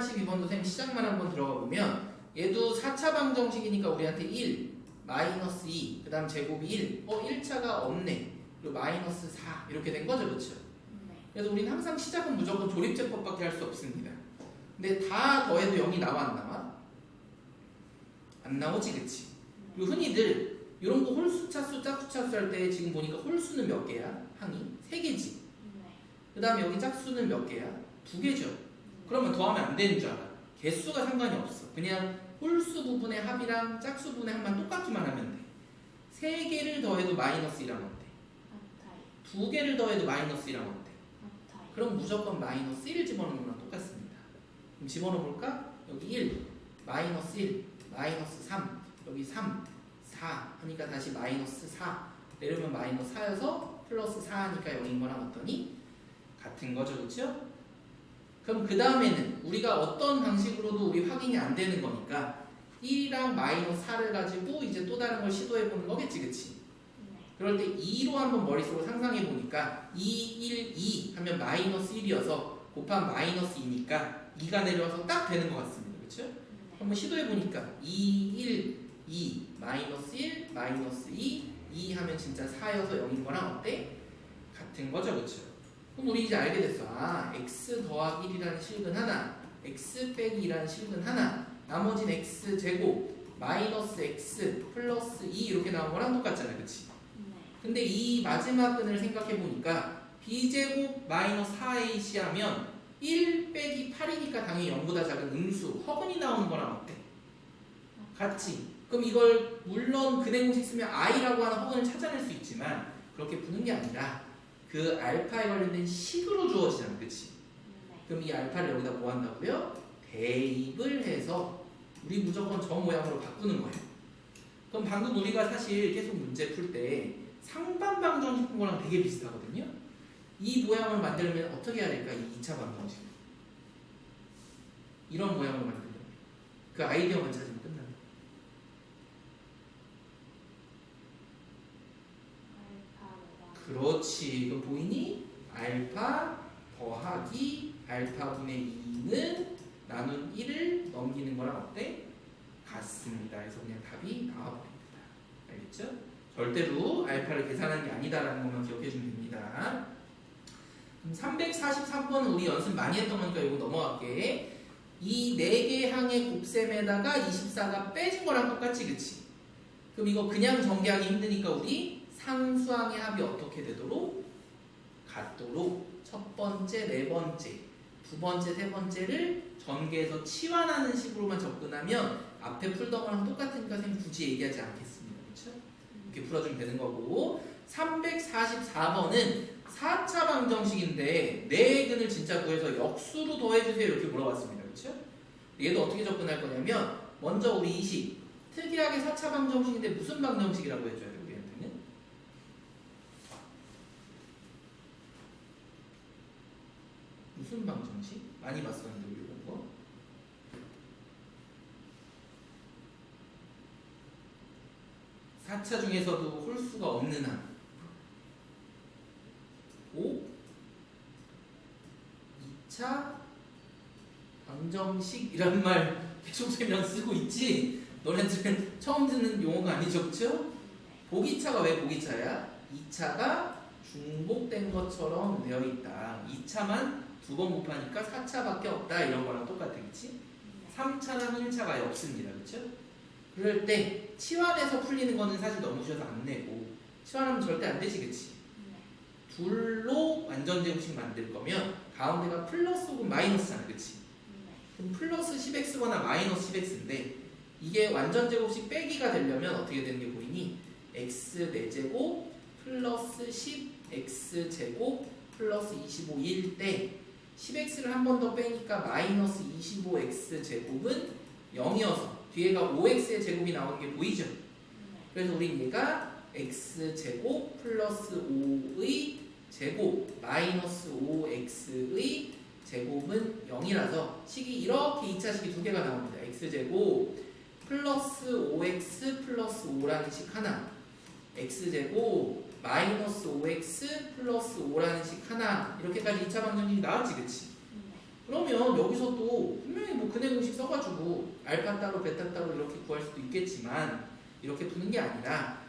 342번도 쌤 시작만 한번 들어가 보면 얘도 4차 방정식이니까 우리한테 1 마이너스 2 그 다음 제곱이 1. 어 1차가 없네. 그리고 마이너스 4 이렇게 된 거죠, 그렇죠? 네. 그래서 우리는 항상 시작은 무조건 조립제법밖에 할 수 없습니다. 근데 다 더해도 0이 나와 안 나와? 안 나오지, 그치? 그리고 흔히들 이런 거 홀수 차수 짝수 차수 할 때 지금 보니까 홀수는 몇 개야? 항이 세 개지. 네. 그 다음에 여기 짝수는 몇 개야? 두 개죠. 그러면 더하면 안 되는 줄 알아. 개수가 상관이 없어. 그냥 홀수 부분의 합이랑 짝수 부분의 합만 똑같기만 하면 돼. 세 개를 더해도 마이너스 1하면 돼. 두 개를 더해도 마이너스 1하면 돼. 그럼 무조건 마이너스 1 집어넣는 거랑 똑같습니다. 그럼 집어넣어 볼까? 여기 1, 마이너스 1, 마이너스 3, 여기 3, 4 하니까 다시 마이너스 4 내려면 마이너스 4여서 플러스 4 하니까 0인 거랑 어떠니? 같은 거죠, 그렇죠? 그럼 그 다음에는 우리가 어떤 방식으로도 우리 확인이 안 되는 거니까 1이랑 마이너스 4를 가지고 이제 또 다른 걸 시도해 보는 거겠지, 그치? 네. 그럴 때 2로 한번 머릿속으로 상상해 보니까 2, 1, 2 하면 마이너스 1이어서 곱한 마이너스 2니까 2가 내려와서 딱 되는 것 같습니다. 네. 한번 시도해 보니까 2, 1, 2, 마이너스 1, 마이너스 2, 2 하면 진짜 4여서 0인 거랑 어때? 같은 거죠. 그렇죠? 그럼 우리 이제 알게 됐어. 아, x 더하기 1이라는 실근 하나, x 빼기 2라는 실근 하나, 나머지는 x 제곱, 마이너스 x 플러스 2 이렇게 나온 거랑 똑같잖아. 그렇지? 네. 근데 이 마지막 끈을 생각해 보니까 b제곱 마이너스 4ac 하면 1 빼기 8이니까 당연히 0보다 작은 음수 허근이 나오는 거랑 어때? 같지? 그럼 이걸 물론 근해 공식 쓰면 i라고 하는 허근을 찾아낼 수 있지만 그렇게 푸는 게 아니라 그 알파에 관련된 식으로 주어지잖아 그치? 네. 그럼 이 알파를 여기다 뭐 한다고요? 대입을 해서 우리 무조건 저 모양으로 바꾸는 거예요. 그럼 방금 우리가 사실 계속 문제 풀 때 상반 방정식 푼 거랑 되게 비슷하거든요. 이 모양을 만들면 어떻게 해야 될까? 이 2차 방정식. 이런 모양을 만들면 그 아이디어만 찾으면 끝나는 거예요. 알파로가. 그렇지. 이거 보이니? 알파 더하기 알파분의 2는 나눈 1을 넘기는 거랑 어때? 같습니다. 그래서 그냥 답이 나와버립니다. 알겠죠? 절대로 알파를 계산하는 게 아니다라는 것만 기억해 주면 됩니다. 그럼 343번은 우리 연습 많이 했던 거니까 이거 넘어갈게. 이 4개 항의 곱셈에다가 24가 빼진 거랑 똑같지, 그치? 그럼 이거 그냥 전개하기 힘드니까 우리 상수항의 합이 어떻게 되도록? 같도록 첫 번째, 네 번째, 두 번째, 세 번째를 전개해서 치환하는 식으로만 접근하면 앞에 풀던 거랑 똑같으니까 선생님 굳이 얘기하지 않겠습니다. 그렇죠? 이렇게 풀어주면 되는 거고 344번은 4차 방정식인데 네 근을 진짜 구해서 역수로 더해주세요 이렇게 물어봤습니다. 그렇죠? 얘도 어떻게 접근할 거냐면 먼저 우리 이식 특이하게 4차 방정식인데 무슨 방정식이라고 해줘야 돼요 우리한테는? 무슨 방정식? 많이 봤었는데 이런 거. 사차 중에서도 홀수가 없는 한. 오. 2차 방정식이란 말 계속 설명 쓰고 있지? 너네들은 처음 듣는 용어가 아니죠, 그쵸? 보기차가 왜 보기차야? 2차가 중복된 것처럼 되어 있다. 2차만 두 번 곱하니까 4차밖에 없다. 이런 거랑 똑같아, 그치? 3차랑 1차가 아예 없습니다. 그쵸? 그럴 때 치환해서 풀리는 거는 사실 너무 쉬워서 안 내고 치환하면 절대 안 되지, 그치? 둘로 완전 제곱식 만들 거면 가운데가 플러스 혹은 마이너스잖아, 그치? 그럼 플러스 10x거나 마이너스 10x인데 이게 완전 제곱식 빼기가 되려면 어떻게 되는 게 보이니? x 4제곱 플러스 10x 제곱 플러스 25일 때 10x를 한 번 더 빼니까 마이너스 25x 제곱은 0이어서 뒤에가 5x의 제곱이 나오는 게 보이죠? 그래서 우린 얘가 x 제곱 플러스 5의 제곱 마이너스 5x의 제곱은 0이라서 식이 이렇게 2차식이 두 개가 나옵니다. x 제곱 플러스 5x 플러스 5라는 식 하나 x 제곱 마이너스 5x 플러스 5라는 식 하나 이렇게까지 2차 방정식이 나왔지 그치? 그러면 여기서 또 분명히 뭐 근해 공식 써가지고 알파 따로 베타 따로 이렇게 구할 수도 있겠지만 이렇게 푸는 게 아니라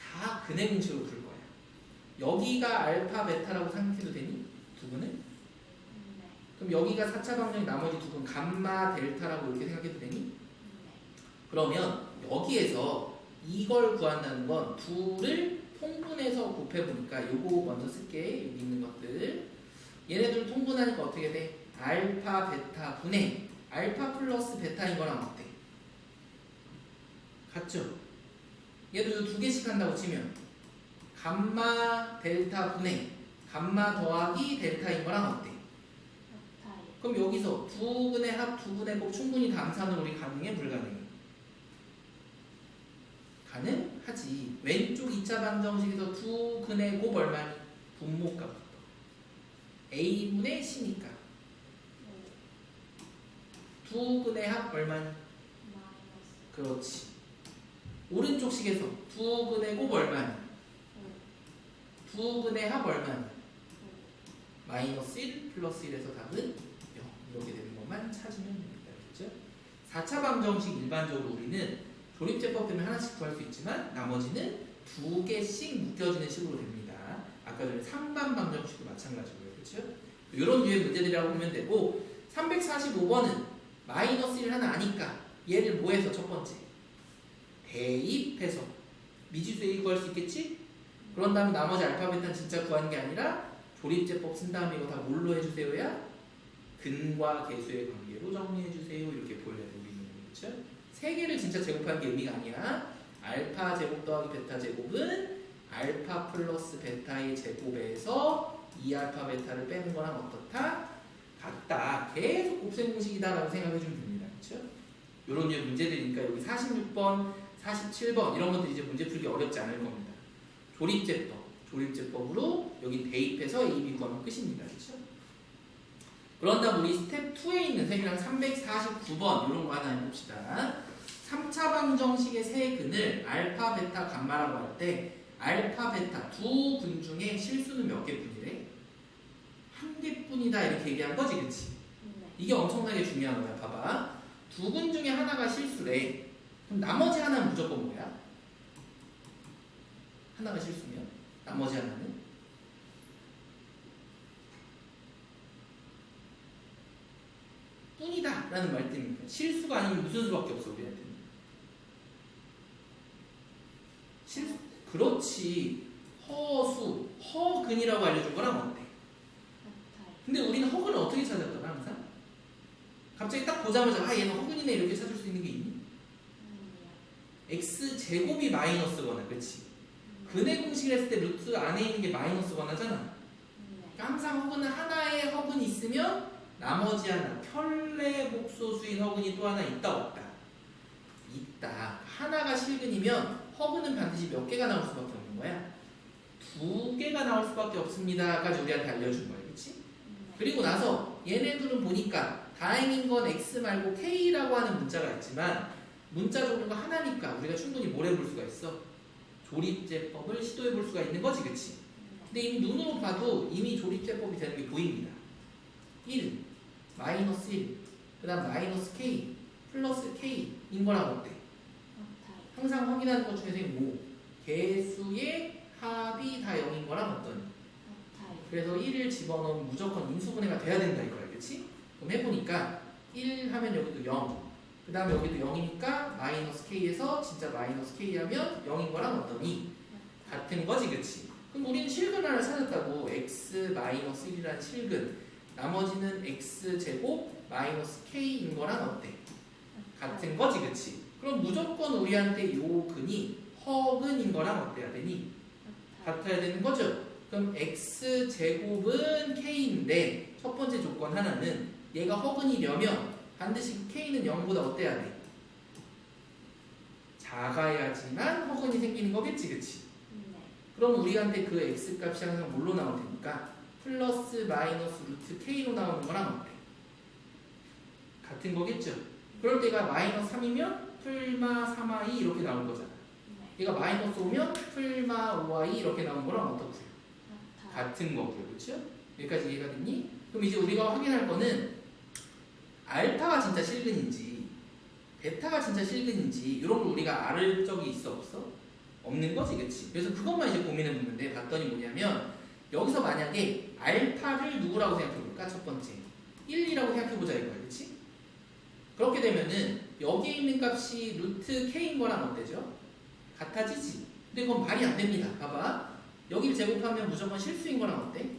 다 근해 공식으로 풀 거야. 여기가 알파 베타라고 생각해도 되니? 두 분은? 네. 그럼 여기가 4차 방정식 나머지 두 분 감마 델타라고 이렇게 생각해도 되니? 네. 그러면 여기에서 이걸 구한다는 건 둘을 통분해서 곱해보니까 요거 먼저 쓸게 여기 있는 것들 얘네들 통분하니까 어떻게 돼? 알파 베타 분의 알파 플러스 베타인 거랑 어때? 같죠? 얘도 두 개씩 한다고 치면 감마 델타 분의 감마 더하기 델타인 거랑 어때? 그럼 여기서 두 분의 합, 두 분의 곱 충분히 감산으로 우리 가능해? 불가능해? 가능 하지. 왼쪽 2차 방정식에서 두 근의 곱 얼마니? 분모값부터. A분의 C니까. 네. 두 근의 합 얼마니? 그렇지. 오른쪽 식에서 두 근의 곱 얼마니? 네. 두 근의 합 얼마니? 네. 마이너스 1 플러스 1에서 답은 0 이렇게 되는 것만 찾으면 됩니다. 그렇죠? 4차 방정식 일반적으로 우리는 조립제법 때문에 하나씩 구할 수 있지만 나머지는 두 개씩 묶여지는 식으로 됩니다. 아까 전에 3반 방정식도 마찬가지고요. 그렇죠? 이런 류의 문제들이라고 보면 되고 345번은 마이너스 1 하나 아니까 얘를 뭐 해서 첫 번째 대입해서 미지수 A 구할 수 있겠지? 그런 다음에 나머지 알파벳은 진짜 구하는 게 아니라 조립제법 쓴 다음에 이거 다 뭘로 해주세요야? 근과 계수의 관계로 정리해주세요. 이렇게 보여야 되고 있는 거죠. 그렇죠? 세 개를 진짜 제곱하는 게 의미가 아니라 알파 제곱 더하기 베타 제곱은 알파 플러스 베타의 제곱에서 2알파 베타를 빼는 거랑 어떻다? 같다. 계속 곱셈 공식이다라고 생각해 주면 됩니다. 그렇죠? 이런 문제들이니까 여기 46번, 47번 이런 것들이 이제 문제 풀기 어렵지 않을 겁니다. 조립제법, 조립제법으로 여기 대입해서 A, B 구하면 끝입니다. 그렇죠? 그런 다음 우리 스텝 2에 있는 셈이랑 349번 이런 거 하나 해봅시다. 3차 방정식의 세 근을 알파, 베타, 감마라고 할 때 알파, 베타 두 근 중에 실수는 몇 개뿐이래? 한 개뿐이다 이렇게 얘기한 거지, 그렇지? 네. 이게 엄청나게 중요한 거야. 봐봐. 두 근 중에 하나가 실수래. 그럼 나머지 하나는 무조건 뭐야? 하나가 실수면 나머지 하나는 뿐이다 라는 말 때문에 실수가 아니면 무슨 수밖에 없어 우리한테는 실 그렇지 허수 허근이라고 알려준 거랑 어때? 근데 우리는 허근을 어떻게 찾았더라 항상? 갑자기 딱 보자마자 아 얘는 허근이네 이렇게 찾을 수 있는 게 있니? 아니요. x 제곱이 마이너스거나 그렇지 근해 공식을 했을 때 루트 안에 있는 게 마이너스거나잖아 네. 그러니까 항상 허근은 하나의 허근이 있으면 나머지 하나 편례 복소수인 허근이 또 하나 있다 없다 있다 하나가 실근이면 허근은 반드시 몇 개가 나올 수밖에 없는 거야 두 개가 나올 수밖에 없습니다까지 우리한테 알려준 거야 그렇지? 네. 그리고 나서 얘네들은 보니까 다행인 건 x 말고 k라고 하는 문자가 있지만 문자 종류가 하나니까 우리가 충분히 뭘 해볼 수가 있어 조립제법을 시도해 볼 수가 있는 거지? 네. 근데 이미 눈으로 봐도 이미 조립제법이 되는 게 보입니다 1 마이너스 1 그 다음 마이너스 k 플러스 k인 거랑 어때? 항상 확인하는 것 중에서 뭐 개수의 합이 다 0인 거랑 어떤 같아요. 그래서 1을 집어넣으면 무조건 인수분해가 돼야 된다 이거야 그치? 그럼 해보니까 1 하면 여기도 0. 그 다음에 여기도 0이니까 마이너스 k에서 진짜 마이너스 k 하면 0인 거랑 어떠니? 같은 거지 그치? 그럼 우리는 실근 하나를 찾았다고 x 마이너스 1이라는 실근 나머지는 x 제곱 마이너스 k인 거랑 어때? 같은 거지 그치? 그럼 무조건 우리한테 요 근이 허근인 거랑 어때야 되니? 같아야 되는 거죠. 그럼 x 제곱은 k인데 첫 번째 조건 하나는 얘가 허근이려면 반드시 k는 0보다 어때야 돼? 작아야지만 허근이 생기는 거겠지, 그치? 네. 그럼 우리한테 그 x 값이 항상 뭘로 나올 테니까 플러스 마이너스 루트 k로 나오는 거랑 어때? 같은 거겠죠? 그럴 때가 마이너스 3이면 풀마 3i 이렇게 나올 거잖아. 네. 얘가 마이너스 5면 풀마 5i 이렇게 나온 거랑? 같아요. 같은 거고요. 그렇죠? 여기까지 이해가 됐니? 그럼 이제 우리가 확인할 거는 알파가 진짜 실근인지 베타가 진짜 실근인지 이런 걸 우리가 알 적이 있어 없어? 없는 거지 그치? 그래서 그것만 이제 고민해 보는데 봤더니 뭐냐면 여기서 만약에 알파를 누구라고 생각해 볼까? 첫 번째 1이라고 생각해 보자 이거야 그치? 그렇게 되면은 여기에 있는 값이 루트 k인 거랑 어때죠? 같아지지 근데 그건 말이 안 됩니다 봐봐 여기를 제곱하면 무조건 실수인 거랑 어때?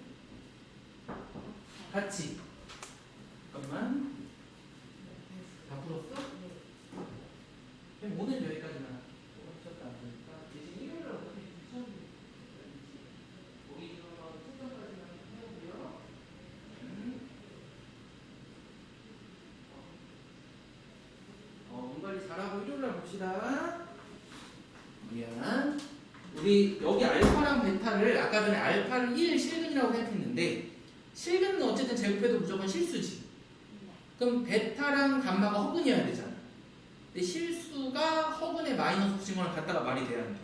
같지? 잠깐만 다 풀었어? 그럼 오늘 여기까지만 어쩌다 보니까 대신 일요일에 어떻게 시험 거기 들어서 특강까지만 해보고요. 음. 어, 몸 관리 잘하고 일요일날 봅시다. 미안. 우리 여기 알파랑 베타를 아까 전에 알파를 1 실근이라고 생각했는데 실근은 어쨌든 제곱해도 무조건 실수지. 네. 그럼 베타랑 감마가 허근이어야 되잖아. 근데 실수가 허근의 마이너스 거랑 같다가 말이 돼야 돼.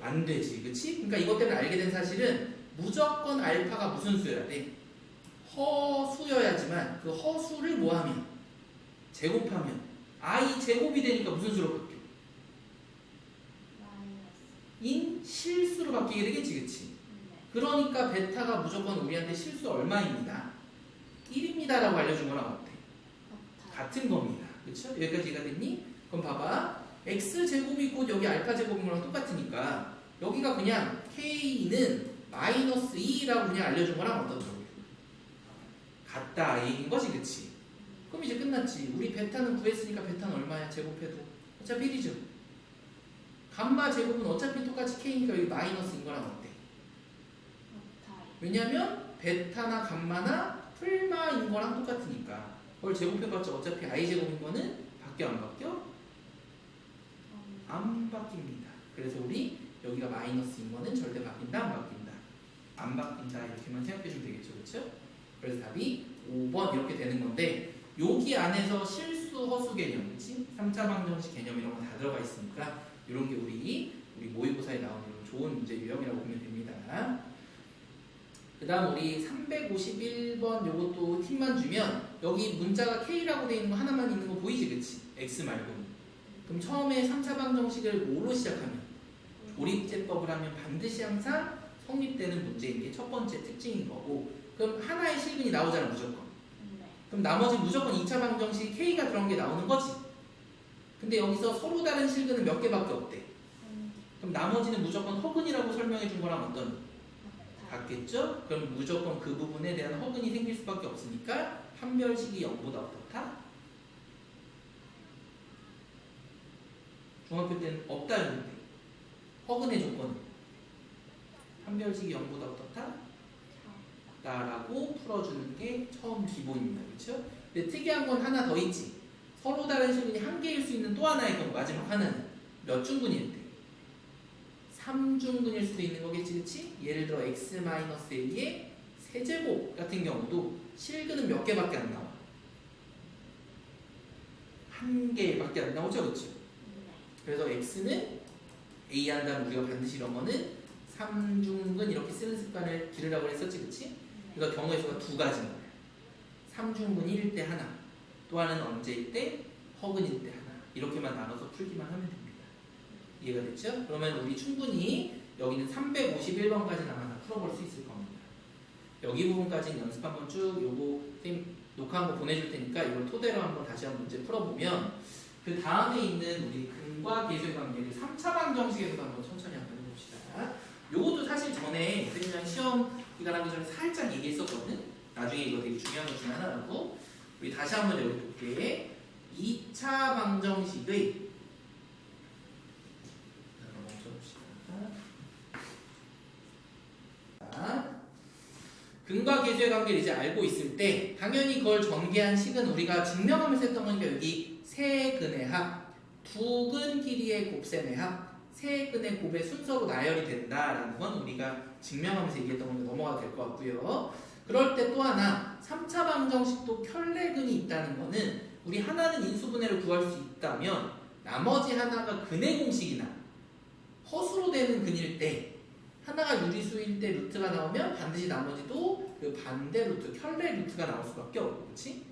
안 되지, 그치? 그러니까 이것 때문에 알게 된 사실은 무조건 알파가 무슨 수여야 돼? 허수여야지만 그 허수를 뭐하면? 제곱하면 i 제곱이 되니까 무슨 수로 바뀌어? 인 실수로 바뀌게 되겠지, 그치? 네. 그러니까 베타가 무조건 우리한테 실수 얼마입니다. 1입니다라고 알려준 거랑 어때? 같은 겁니다. 그렇죠? 여기까지 이해가 됐니? 그럼 봐봐. x 제곱이 곧 여기 알파 제곱인 거랑 똑같으니까 여기가 그냥 k는 마이너스 2라고 그냥 알려준 거랑 어떤 점? 같다 얘기인 거지, 그치? 그럼 이제 끝났지. 우리 베타는 구했으니까 베타는 얼마야? 제곱해도 어차피 1이죠. 감마 제곱은 어차피 똑같이 k니까 여기 마이너스인 거랑 어때? 왜냐면 베타나 감마나 풀마인 거랑 똑같으니까 그걸 제곱해봤자 어차피 i 제곱인 거는 바뀌어 안 바뀌어? 음, 안 바뀝니다. 그래서 우리 여기가 마이너스인 거는 절대 바뀐다 안 바뀐다 안 바뀐다 이렇게만 생각해 주면 되겠죠 그렇죠? 그래서 답이 5번 이렇게 되는 건데 여기 안에서 실수 허수 개념 그치? 3차 방정식 개념 이런 거 다 들어가 있으니까 이런 게 우리 우리 모의고사에 나오는 좋은 문제 유형이라고 보면 됩니다. 그 다음 우리 351번 요것도 팁만 주면 여기 문자가 K라고 되어 있는 거 하나만 있는 거 보이지 그치? X 말고 그럼 처음에 3차 방정식을 뭐로 시작하면 조립제법을 하면 반드시 항상 성립되는 문제인 게 첫 번째 특징인 거고 그럼 하나의 실근이 나오잖아 무조건 네. 그럼 나머지 무조건 2차 방정식 K가 들어간 게 나오는 거지 근데 여기서 서로 다른 실근은 몇 개밖에 없대 한 그럼 나머지는 무조건 허근이라고 설명해 준 거랑 어떤. 같겠죠? 그럼 무조건 그 부분에 대한 허근이 생길 수밖에 없으니까 판별식이 0보다 어떻다? 중학교 때는 없다 했는데 허근의 조건은 판별식이 0보다 어떻다? 다라고 풀어주는 게 처음 기본입니다. 그렇죠? 근데 특이한 건 하나 더 있지. 서로 다른 실근이 한 개일 수 있는 또 하나의 경우 마지막 하나는 몇 중근일 때? 3중근일 수도 있는 거겠지, 그치? 예를 들어 x-a의 세제곱 같은 경우도 실근은 몇 개밖에 안 나와? 한 개밖에 안 나오죠? 네. 그래서 x는 a 한다면 우리가 반드시 이런 거는 3중근 이렇게 쓰는 습관을 기르라고 했었지, 그치? 네. 그러니까 경우의 수가 두 가지인 거야. 3중근일 때 하나, 또 하나는 언제일 때? 허근일 때 하나. 이렇게만 나눠서 풀기만 하면 됩니다. 이해가 됐죠? 그러면 우리 충분히 여기는 351번까지는 아마 다 풀어볼 수 있을 겁니다. 여기 부분까지는 연습 한번 쭉 요거 녹화한 거 보내줄 테니까 이걸 토대로 한번 다시 한번 문제 풀어보면 그 다음에 있는 우리 근과 계수의 관계를 3차 방정식에서 한번 천천히 한번 해봅시다. 요것도 사실 전에 선생님이랑 시험 기간하기 전에 살짝 얘기했었거든. 나중에 이거 되게 중요한 것 중에 하나라고. 우리 다시 한번 여기 볼게. 2차 방정식의 근과 계수의 관계를 이제 알고 있을 때 당연히 그걸 전개한 식은 우리가 증명하면서 했던 거니까 여기 세 근의 합, 두 근 길이의 곱셈의 합, 세 근의 곱의 순서로 나열이 된다라는 건 우리가 증명하면서 얘기했던 건데 넘어가도 될 것 같고요. 그럴 때 또 하나 3차 방정식도 켤레근이 있다는 거는 우리 하나는 인수분해를 구할 수 있다면 나머지 하나가 근의 공식이나 허수로 되는 근일 때 하나가 유리수일 때 루트가 나오면 반드시 나머지도 그 반대 루트, 켤레 루트가 나올 수밖에 없고, 그렇지?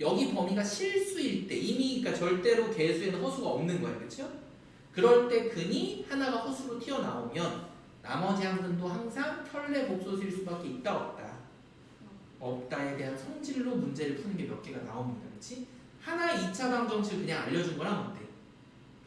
여기 범위가 실수일 때 이미 그러니까 절대로 개수에는 허수가 없는 거예요. 그렇죠? 그럴 때 근이 하나가 허수로 튀어나오면 나머지 한 근도 항상 켤레 복소수일 수밖에 있다 없다. 없다에 대한 성질로 문제를 푸는 게 몇 개가 나옵니다. 그렇지? 하나의 2차 방정식을 그냥 알려준 거랑 어때?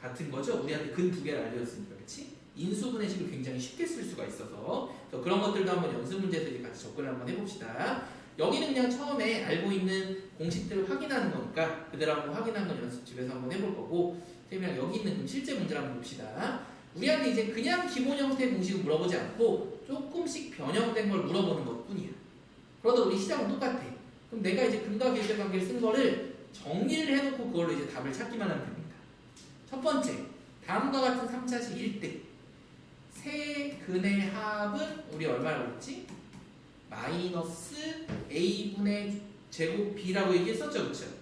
같은 거죠? 우리한테 근 두 개를 알려줬으니까 그렇지? 인수분해 식을 굉장히 쉽게 쓸 수가 있어서 그런 것들도 한번 연습 문제에서 이제 같이 접근을 한번 해봅시다. 여기는 그냥 처음에 알고 있는 공식들을 확인하는 거니까 그대로 한번 확인하는 건 연습 집에서 한번 해볼 거고 선생님이랑 여기 있는 실제 문제를 한번 봅시다. 우리한테 이제 그냥 기본 형태의 공식을 물어보지 않고 조금씩 변형된 걸 물어보는 것 뿐이야. 그러다 우리 시작은 똑같아. 그럼 내가 이제 근과 계수의 관계를 쓴 거를 정리를 해놓고 그걸로 이제 답을 찾기만 하면 됩니다. 첫 번째, 다음과 같은 3차식 1대 세 근의 합은 우리 얼마라고 했지? 마이너스 a분의 제곱 b라고 얘기했었죠, 그쵸? 네.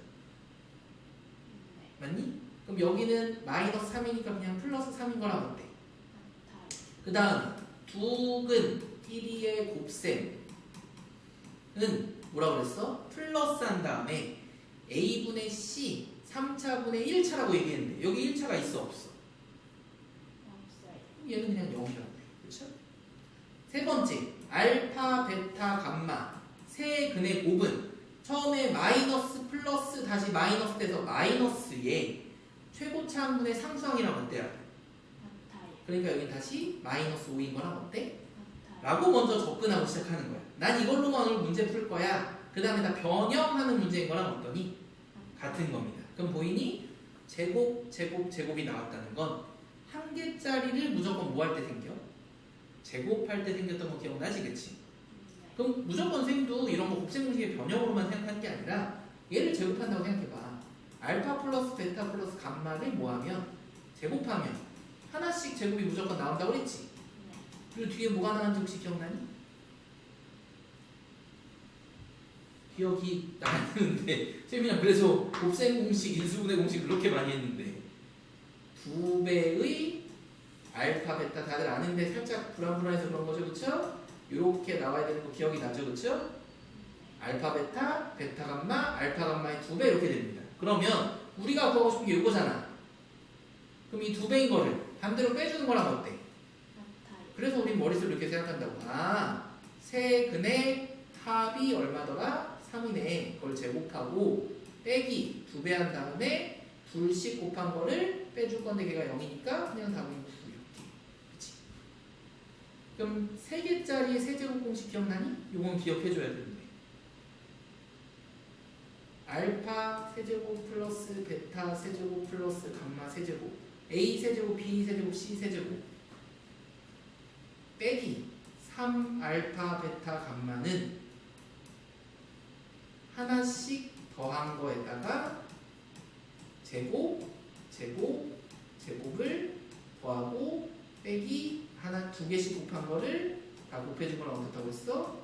맞니? 그럼 여기는 마이너스 3이니까 그냥 플러스 3인 거랑 어때? 그 다음 두근 1위의 곱셈은 뭐라고 그랬어? 플러스 한 다음에 a분의 c 3차분의 1차라고 얘기했는데 여기 1차가 있어 없어? 얘는 그냥 0이라고 돼 그렇죠? 세 번째 알파, 베타, 감마 세 근의 곱은 처음에 마이너스 플러스 다시 마이너스 돼서 마이너스에 최고차 항분의 상수항이라고 어때요? 그러니까 여기 다시 마이너스 5인 거랑 어때? 라고 먼저 접근하고 시작하는 거야. 난 이걸로만 오늘 문제 풀 거야. 그 다음에 다 변형하는 문제인 거랑 어떠니? 같은 겁니다. 그럼 보이니? 제곱, 제곱, 제곱이 나왔다는 건 한 개짜리를 무조건 뭐 할 때 생겨? 제곱할 때 생겼던 거 기억나지, 그치? 네. 그럼 무조건 선생님도 이런 거 곱셈 공식의 변형으로만 생각하는 게 아니라 얘를 제곱한다고 생각해봐. 알파 플러스 베타 플러스 감마를 뭐하면 제곱하면 하나씩 제곱이 무조건 나온다고 그랬지? 네. 그리고 뒤에 뭐가 나왔는지 혹시 기억나니? 기억이 나는데 쌤이랑 그래서 곱셈 공식, 인수분해 공식 그렇게 많이 했는데 두 배의 알파, 베타 다들 아는데 살짝 불안불안해서 그런 거죠, 그렇죠? 이렇게 나와야 되는 거 기억이 나죠, 그렇죠? 알파, 베타, 베타, 감마, 알파, 감마의 두 배 이렇게 됩니다. 그러면 우리가 구하고 싶은 게 이거잖아. 그럼 이 두 배인 거를 반대로 빼주는 거랑 어때? 그래서 우리 머릿속으로 이렇게 생각한다고. 아, 세 근의 합이 얼마더라? 3이네. 그걸 제곱하고 빼기 두 배 한 다음에 둘씩 곱한 거를 빼줄 건데 걔가 0이니까 그냥 답은 9 이렇게. 그치? 그럼 세 개짜리 세제곱 공식 기억나니? 요건 기억해줘야 되는데. 알파 세제곱 플러스 베타 세제곱 플러스 감마 세제곱 A 세제곱 B 세제곱 C 세제곱 빼기 3 알파 베타 감마는 하나씩 더한 거에다가 제곱 제곱 제곱을 더하고 빼기 하나 두 개씩 곱한 거를 다 곱해준 거랑 어떻다고 했어?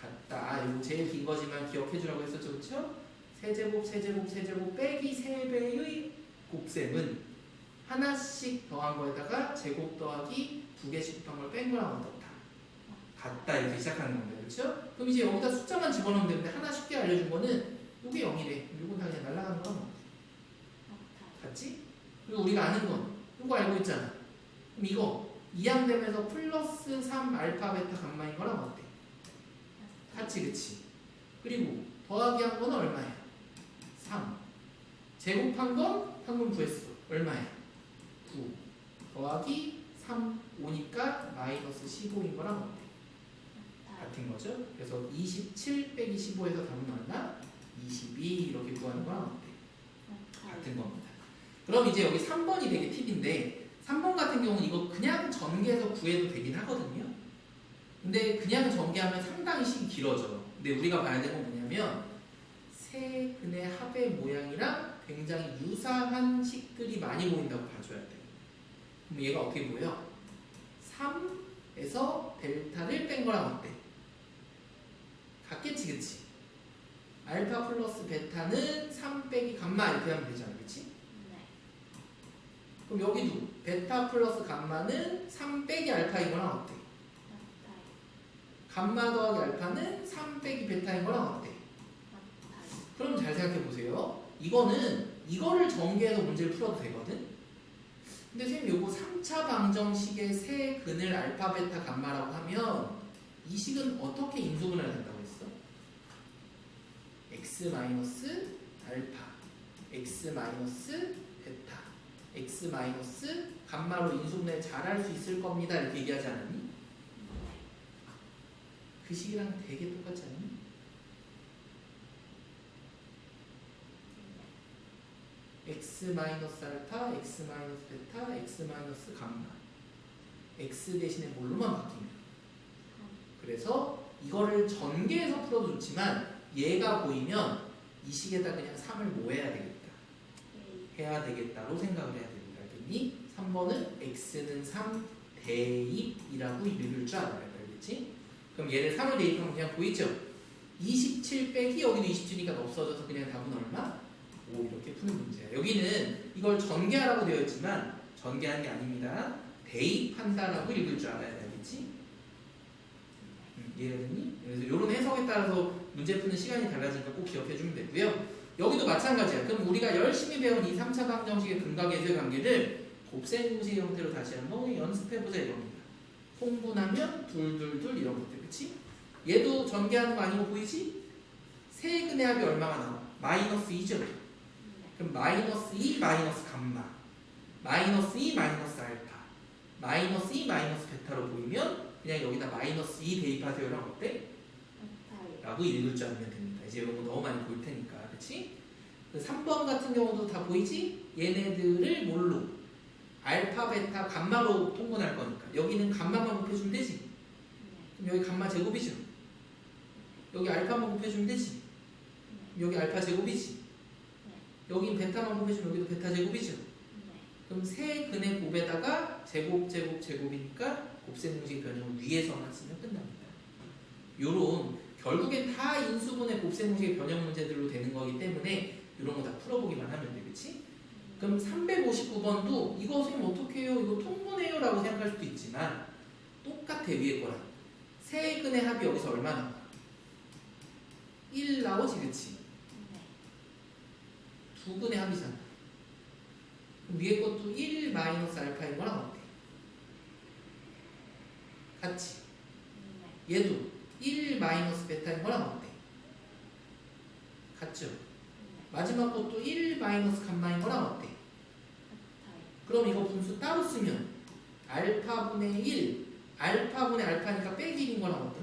같다. 아, 이거 제일 긴 거지만 기억해 주라고 했었죠, 그렇죠? 세제곱 세제곱 세제곱 빼기 세 배의 곱셈은 하나씩 더한 거에다가 제곱 더하기 두 개씩 곱한 걸 뺀 거랑 어떻다? 같다 이렇게 시작하는 건데 그렇죠? 그럼 이제 여기다 숫자만 집어넣으면 되는데 하나 쉽게 알려준 거는 이게 0이래 이건 다 그냥 날아가는 거랑. 같지? 그리고 우리가 아는 건 이거 알고 있잖아 그럼 이거 이항되면서 플러스 3 알파 베타 감마인 거랑 어때? 같이 그치? 그리고 더하기 한 거는 얼마야? 3 제곱한 건 방금 구했어 얼마야? 9 더하기 3 5니까 마이너스 15인 거랑 어때? 같은 거죠. 그래서 27 빼기 15에서 답은 얼마? 22 이렇게 구하는 거랑 어때? 같은 겁니다. 그럼 이제 여기 3번이 되게 팁인데 3번 같은 경우는 이거 그냥 전개해서 구해도 되긴 하거든요. 근데 그냥 전개하면 상당히 식이 길어져. 근데 우리가 봐야 되는 건 뭐냐면 세 근의 합의 모양이랑 굉장히 유사한 식들이 많이 보인다고 봐줘야 돼. 그럼 얘가 어떻게 보여? 3에서 델타를 뺀 거랑 어때? 같겠지, 그치? 알파 플러스 베타는 3 빼기 감마 이렇게 하면 되잖아, 그치? 네. 그럼 여기도 베타 플러스 감마는 3 빼기 알파인 거랑 어때? 감마 더하기 알파는 3 빼기 베타인 거랑 어때? 그럼 잘 생각해 보세요. 이거는 이거를 전개해서 문제를 풀어도 되거든. 근데 선생님 요거 3차 방정식의 세 근을 알파, 베타, 감마라고 하면 이 식은 어떻게 인수분해가 된다고 했어? x 마이너스 알파, x 마이너스 베타, x 마이너스 감마로 인수분해 잘 할 수 있을 겁니다. 이렇게 얘기하지 않았니? 그 식이랑 되게 똑같지 않니? X 마이너스 알파, x 마이너스 베타, x 마이너스 감마. x 대신에 뭘로만 바뀌면. 그래서 이거를 전개해서 풀어도 좋지만 얘가 보이면 이 식에다 그냥 3을 뭐 해야 되겠다. 해야 되겠다로 생각을 해야 됩니다. 알겠니? 3번은 x는 3 대입이라고 읽을 줄 알아야 알겠지? 그럼 얘를 3을 대입하면 그냥 보이죠? 27 빼기 여기도 27이니까 없어져서 그냥 답은 얼마? 5 이렇게 푸는 문제야. 여기는 이걸 전개하라고 되어 있지만 전개하는 게 아닙니다. 대입한다라고 읽을 줄 알아야 되겠지? 음, 이해가 됐니? 그래서 이런 해석에 따라서 문제 푸는 시간이 달라지니까 꼭 기억해 주면 되고요. 여기도 마찬가지야. 그럼 우리가 열심히 배운 이 3차 방정식의 계수의 관계를 곱셈 공식 형태로 다시 한번 연습해보자 이겁니다. 통분하면 둘둘둘 이런 것들 그치? 얘도 전개하는 거 아니고 보이지? 세근의 합이 얼마가 나와? 마이너스 2죠. 그럼 마이너스 2 마이너스 감마 마이너스 2 마이너스 알파 마이너스 2 마이너스 베타로 보이면 그냥 여기다 마이너스 2 대입하세요랑 어때? 라고 읽을 줄 알면 됩니다. 이제 이런 거 너무 많이 보일 테니까 그치? 그 3번 같은 경우도 다 보이지? 얘네들을 뭘로? 알파, 베타, 감마로 통분할 거니까 여기는 감마만 곱해주면 되지? 그럼 여기 감마 제곱이죠? 여기 알파만 곱해주면 되지? 여기 알파 제곱이지? 여기 베타만 곱해주면 여기도 베타 제곱이죠? 그럼 세 근의 곱에다가 제곱 제곱 제곱이니까 곱셈 공식 변형을 위에서만 쓰면 끝납니다. 요런 결국엔 다 인수분해 곱셈 공식의 변형 문제들로 되는 거기 때문에 이런 거 다 풀어보기만 하면 돼, 그치? 그럼 359번도 이거 선생님 어떻게 해요? 이거 통분해요? 라고 생각할 수도 있지만 똑같아 위에 거랑 세 근의 합이 여기서 얼마 나와? 1 나오지 그치? 두 근의 합이잖아 위에 것도 1 마이너스 알파인 거랑 어때? 같이 얘도 1 마이너스 베타인 거랑 어때? 같죠? 마지막 것도 1 마이너스 감마인 거랑 어때? 그럼 이거 분수 따로 쓰면 알파분의 1 알파분의 알파니까 빼기 1인 거랑 어때?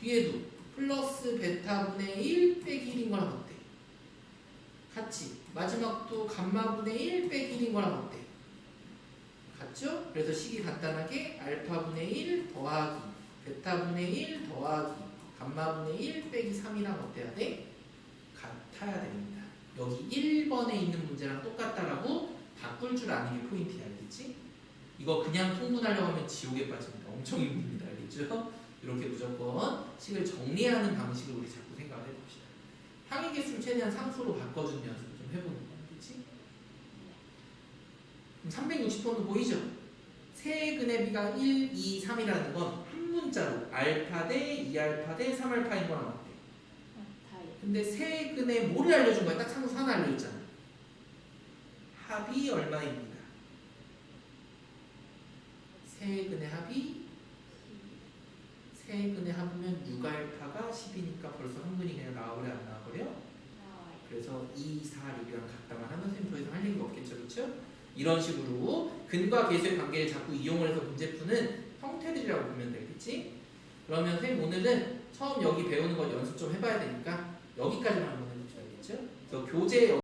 뒤에도 플러스 베타분의 1 빼기 1인 거랑 어때? 같이 마지막도 감마분의 1 빼기 1인 거랑 어때? 같죠? 그래서 식이 간단하게 알파분의 1 더하기 베타분의 1 더하기 감마분의 1 빼기 3이랑 어때야 돼? 같아야 됩니다. 여기 1번에 있는 문제랑 똑같다라고 바꿀 줄 아는 게 포인트야 알겠지? 이거 그냥 통분하려고 하면 지옥에 빠집니다. 엄청 힘듭니다. 알겠죠? 이렇게 무조건 식을 정리하는 방식을 우리 해봅시다. 항의 개수를 최대한 상수로 바꿔주는 연습을 좀 해보는 거야. 그럼 360번도 보이죠? 세 근의 비가 1, 2, 3이라는 건 한 문자로 알파 대 2알파 대 3알파인 거랑 어때? 근데 세 근의 뭐를 알려준 거야? 딱 상수 하나 알려줬잖아. 합이 얼마입니다. 세 근의 합이 세 근의 합이면 6알파가 10이니까 벌써 한 근이 그냥 나와버려 안 나와버려? 그래서 2, 4, 6이랑 같다만 하면 이상 할 얘기가 없겠죠, 그렇죠? 이런 식으로 근과 계수의 관계를 자꾸 이용을 해서 문제 푸는 형태들이라고 보면 되겠지? 그러면 선생님 오늘은 처음 여기 배우는 거 연습 좀 해봐야 되니까 여기까지만 한번 해보죠, 알겠죠? 그래서 교재